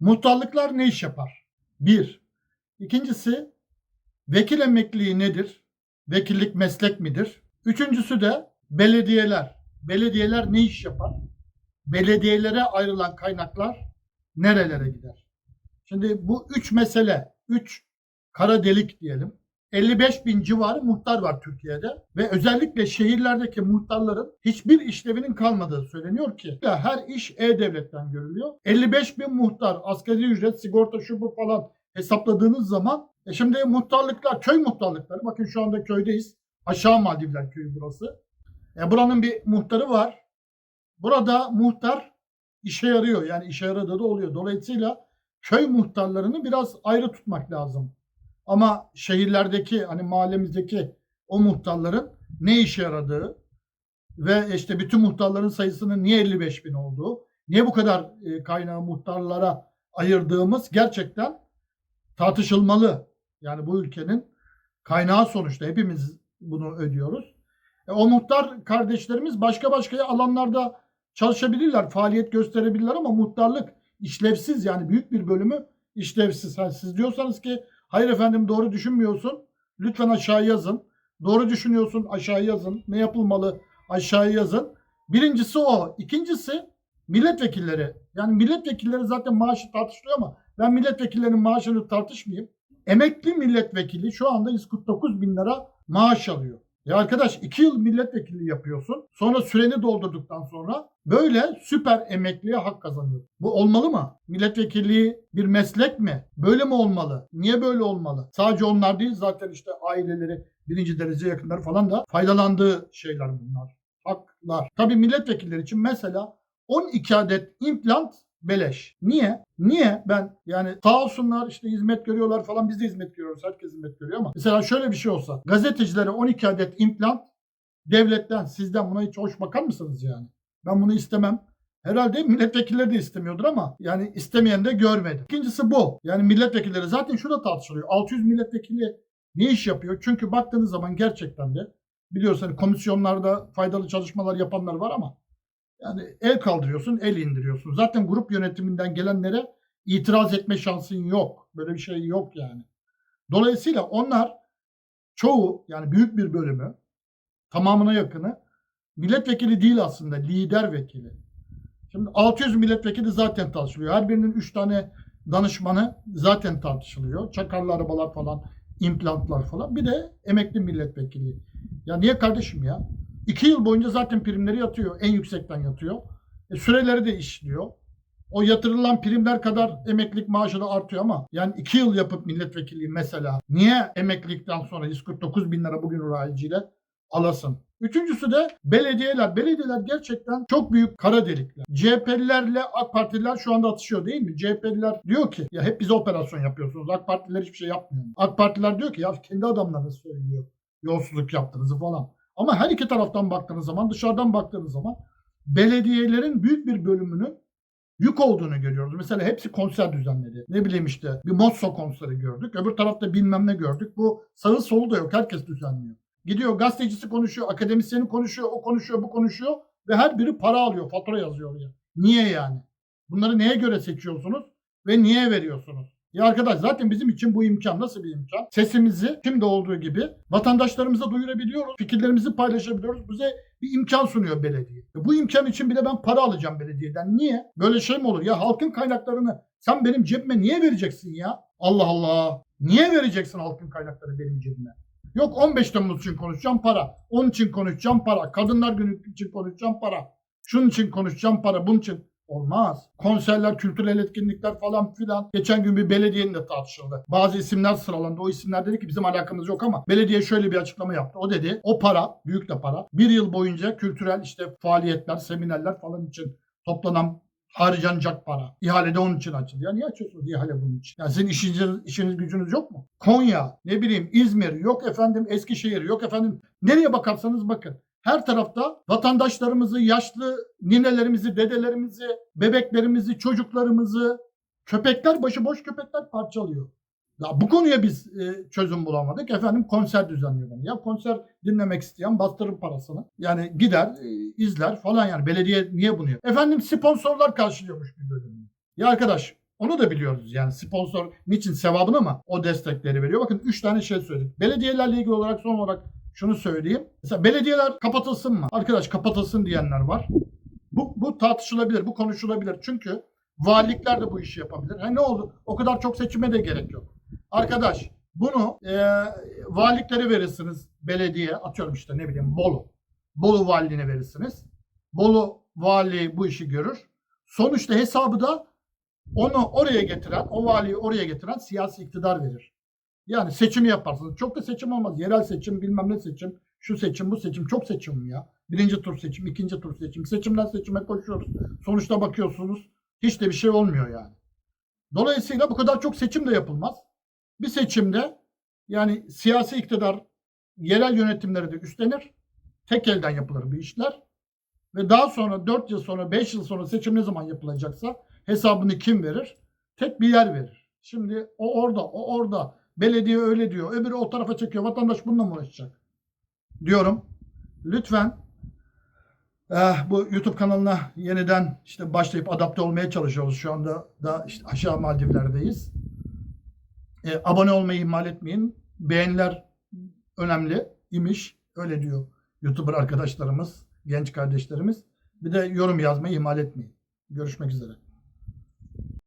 Muhtarlıklar ne iş yapar? Bir. İkincisi vekil emekliliği nedir? Vekillik meslek midir? Üçüncüsü de belediyeler. Belediyeler ne iş yapar? Belediyelere ayrılan kaynaklar nerelere gider? Şimdi bu üç mesele, üç kara delik diyelim. 55 bin civarı muhtar var Türkiye'de ve özellikle şehirlerdeki muhtarların hiçbir işlevinin kalmadığı söyleniyor ki her iş e-devletten görülüyor. 55 bin muhtar, asgari ücret, sigorta şu bu falan hesapladığınız zaman e şimdi muhtarlıklar, köy muhtarlıkları bakın şu anda köydeyiz. Aşağı Maldivler köyü burası. E buranın bir muhtarı var. Burada muhtar işe yarıyor. Yani işe yaradığı da oluyor. Dolayısıyla köy muhtarlarını biraz ayrı tutmak lazım. Ama şehirlerdeki hani mahallemizdeki o muhtarların ne işe yaradığı ve işte bütün muhtarların sayısının niye 55 bin olduğu, niye bu kadar e, kaynağı muhtarlara ayırdığımız gerçekten tartışılmalı. Yani bu ülkenin kaynağı sonuçta hepimiz bunu ödüyoruz. E, o muhtar kardeşlerimiz başka başka alanlarda çalışabilirler, faaliyet gösterebilirler ama muhtarlık işlevsiz yani büyük bir bölümü işlevsiz. Ha, siz diyorsanız ki hayır efendim doğru düşünmüyorsun lütfen aşağı yazın. Doğru düşünüyorsun aşağı yazın. Ne yapılmalı aşağı yazın. Birincisi o. İkincisi milletvekilleri. Yani milletvekilleri zaten maaşı tartışılıyor ama ben milletvekillerinin maaşını tartışmayayım. Emekli milletvekili şu anda 149 bin lira maaş alıyor. Ya arkadaş 2 yıl milletvekilliği yapıyorsun. Sonra süreni doldurduktan sonra böyle süper emekliye hak kazanıyor. Bu olmalı mı? Milletvekilliği bir meslek mi? Böyle mi olmalı? Niye böyle olmalı? Sadece onlar değil zaten işte aileleri, birinci derece yakınları falan da faydalandığı şeyler bunlar. Haklar. Tabii milletvekilleri için mesela 12 adet implant beleş. Niye? Niye ben yani sağ olsunlar işte hizmet görüyorlar falan biz de hizmet görüyoruz. Herkes hizmet görüyor ama mesela şöyle bir şey olsa gazetecilere 12 adet implant devletten sizden buna hiç hoş bakar mısınız yani? Ben bunu istemem. Herhalde milletvekilleri de istemiyordur ama yani istemeyen de görmedim. İkincisi bu. Yani milletvekilleri zaten şurada tartışılıyor. 600 milletvekili ne iş yapıyor? Çünkü baktığınız zaman gerçekten de biliyorsunuz hani komisyonlarda faydalı çalışmalar yapanlar var ama yani el kaldırıyorsun, el indiriyorsun. Zaten grup yönetiminden gelenlere itiraz etme şansın yok. Böyle bir şey yok yani. Dolayısıyla onlar çoğu yani büyük bir bölümü tamamına yakını milletvekili değil aslında lider vekili. Şimdi 600 milletvekili zaten tartışılıyor. Her birinin 3 tane danışmanı zaten tartışılıyor. Çakarlı arabalar falan, implantlar falan. Bir de emekli milletvekili. Ya niye kardeşim ya? 2 yıl boyunca zaten primleri yatıyor. En yüksekten yatıyor. E, süreleri de işliyor. O yatırılan primler kadar emeklilik maaşı da artıyor ama yani 2 yıl yapıp milletvekilliği mesela niye emeklilikten sonra 149 bin lira bugün rayiciyle alasın? Üçüncüsü de belediyeler. Belediyeler gerçekten çok büyük kara delikler. CHP'lilerle AK Partililer şu anda atışıyor değil mi? CHP'liler diyor ki ya hep bize operasyon yapıyorsunuz. AK Partililer hiçbir şey yapmıyor. AK Partiler diyor ki ya kendi adamlarınız söylüyor. Yolsuzluk yaptığınızı falan. Ama her iki taraftan baktığınız zaman, dışarıdan baktığınız zaman belediyelerin büyük bir bölümünün yük olduğunu görüyoruz. Mesela hepsi konser düzenledi. Ne bileyim işte bir Mosso konseri gördük. Öbür tarafta bilmem ne gördük. Bu sağı solu da yok. Herkes düzenliyor. Gidiyor gazetecisi konuşuyor, akademisyeni konuşuyor, o konuşuyor, bu konuşuyor ve her biri para alıyor, fatura yazıyor oraya. Niye yani? Bunları neye göre seçiyorsunuz ve niye veriyorsunuz? Ya arkadaş zaten bizim için bu imkan nasıl bir imkan? Sesimizi şimdi olduğu gibi vatandaşlarımıza duyurabiliyoruz. Fikirlerimizi paylaşabiliyoruz. Bize bir imkan sunuyor belediye. E bu imkan için bile ben para alacağım belediyeden. Niye? Böyle şey mi olur? Ya halkın kaynaklarını sen benim cebime niye vereceksin ya? Allah Allah. Niye vereceksin halkın kaynakları benim cebime? Yok 15 Temmuz için konuşacağım para. Onun için konuşacağım para. Kadınlar günü için konuşacağım para. Şunun için konuşacağım para. Bunun için Olmaz. Konserler, kültürel etkinlikler falan filan. Geçen gün bir belediyenin de tartışıldı. Bazı isimler sıralandı. O isimler dedi ki bizim alakamız yok ama belediye şöyle bir açıklama yaptı. O dedi o para, büyük de para. Bir yıl boyunca kültürel işte faaliyetler, seminerler falan için toplanan harcanacak para. İhale de onun için açıldı. Ya niye açıyorsunuz ihale bunun için? Yani sizin işiniz, işiniz gücünüz yok mu? Konya, ne bileyim İzmir, yok efendim Eskişehir, yok efendim nereye bakarsanız bakın. Her tarafta vatandaşlarımızı, yaşlı ninelerimizi, dedelerimizi, bebeklerimizi, çocuklarımızı, köpekler, başıboş köpekler parçalıyor. Ya bu konuya biz e, çözüm bulamadık. Efendim konser düzenliyor. Ya konser dinlemek isteyen bastırır parasını. Yani gider, e, izler falan yani. Belediye niye bunu yapıyor? Efendim sponsorlar karşılıyormuş bir bölümünü. Ya arkadaş Onu da biliyoruz yani sponsor niçin sevabını ama o destekleri veriyor. Bakın 3 tane şey söyledik. Belediyelerle ilgili olarak son olarak şunu söyleyeyim. Mesela belediyeler kapatılsın mı? Arkadaş kapatılsın diyenler var. Bu, bu tartışılabilir, bu konuşulabilir. Çünkü valilikler de bu işi yapabilir. Ha ne oldu? O kadar çok seçime de gerek yok. Arkadaş bunu e, valiliklere verirsiniz. Belediye atıyorum işte ne bileyim Bolu. Bolu valiliğine verirsiniz. Bolu vali bu işi görür. Sonuçta hesabı da onu oraya getiren, o valiyi oraya getiren siyasi iktidar verir. Yani seçimi yaparsınız. Çok da seçim olmaz. Yerel seçim, bilmem ne seçim, şu seçim, bu seçim. Çok seçim ya? Birinci tur seçim, ikinci tur seçim. Seçimden seçime koşuyoruz. Sonuçta bakıyorsunuz hiç de bir şey olmuyor yani. Dolayısıyla bu kadar çok seçim de yapılmaz. Bir seçimde yani siyasi iktidar yerel yönetimleri de üstlenir. Tek elden yapılır bir işler. Ve daha sonra 4 yıl sonra 5 yıl sonra seçim ne zaman yapılacaksa hesabını kim verir? Tek bir yer verir. Şimdi o orada, o orada. Belediye öyle diyor. Öbürü o tarafa çekiyor. Vatandaş bununla mı uğraşacak? Diyorum. Lütfen eh, bu YouTube kanalına yeniden işte başlayıp adapte olmaya çalışıyoruz. Şu anda da işte aşağı Maldivler'deyiz. E, abone olmayı ihmal etmeyin. Beğeniler önemli imiş. Öyle diyor YouTuber arkadaşlarımız, genç kardeşlerimiz. Bir de yorum yazmayı ihmal etmeyin. Görüşmek üzere.